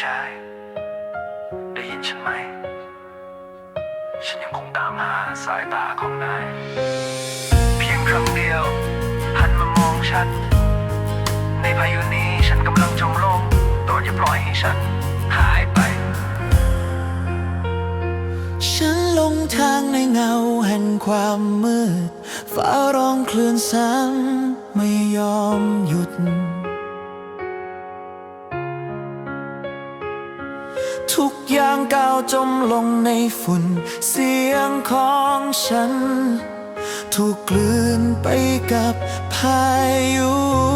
ชาย ได้ยินฉันไหม ฉันยังคงตามหาสายตาของนาย เพียงครั้งเดียว หันมามองฉัน ในพายุนี้ฉันกำลังจมลงโปรดอย่าปล่อยให้ฉัน หายไป ฉันลงทางในเงาแห่งความมืด ฟ้าร้องคลื่นซ้ำไม่ยอมหยุด ทุกอย่างก้าวจมลงในฝุ่น เสียงของฉัน ถูกกลืนไปกับพายุ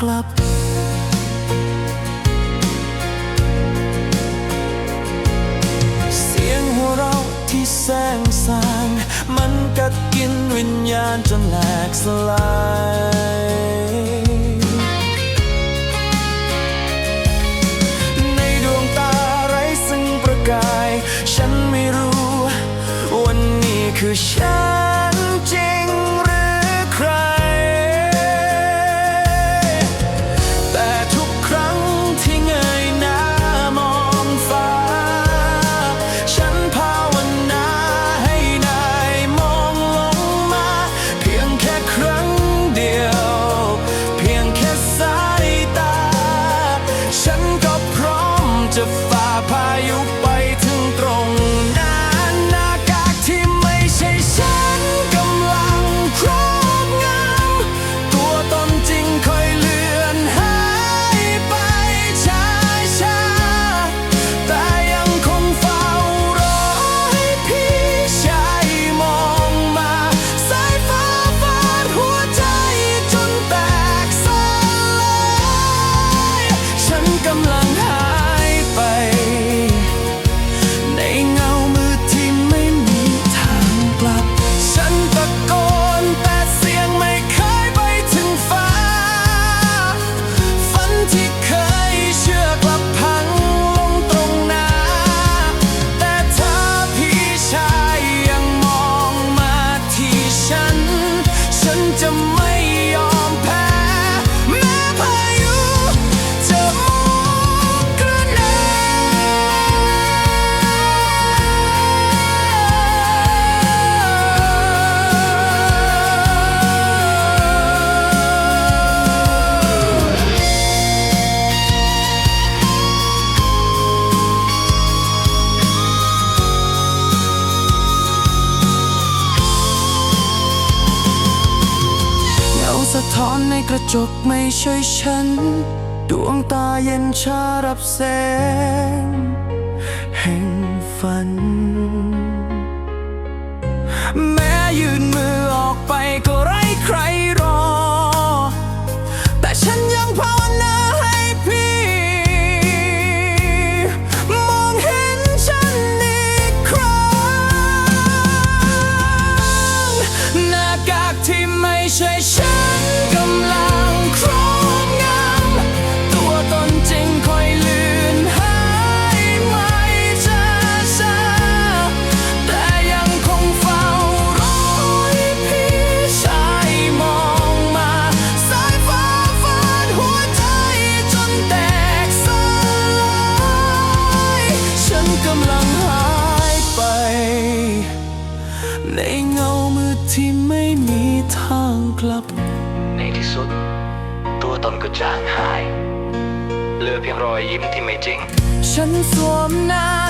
กลับ เสียงหัวเราะที่แสงสางมันกัดกินวิญญาณจนแหลกสลายในดวงตาไร้ซึ่งประกาย ฉันไม่รู้ วันนี้คือฉัน ฝ่าพ กระจกไม่ใช่ฉัน ดวงตาเย็นชารับแสง แห่งฝัน แม้ยืนมือออกไปก็ เงามืดที่ไม่มีทางกลับ ในที่สุด ตัวตนก็จางหาย เหลือเพียงรอยยิ้มที่ไม่จริง ฉันสวมหน้ากาก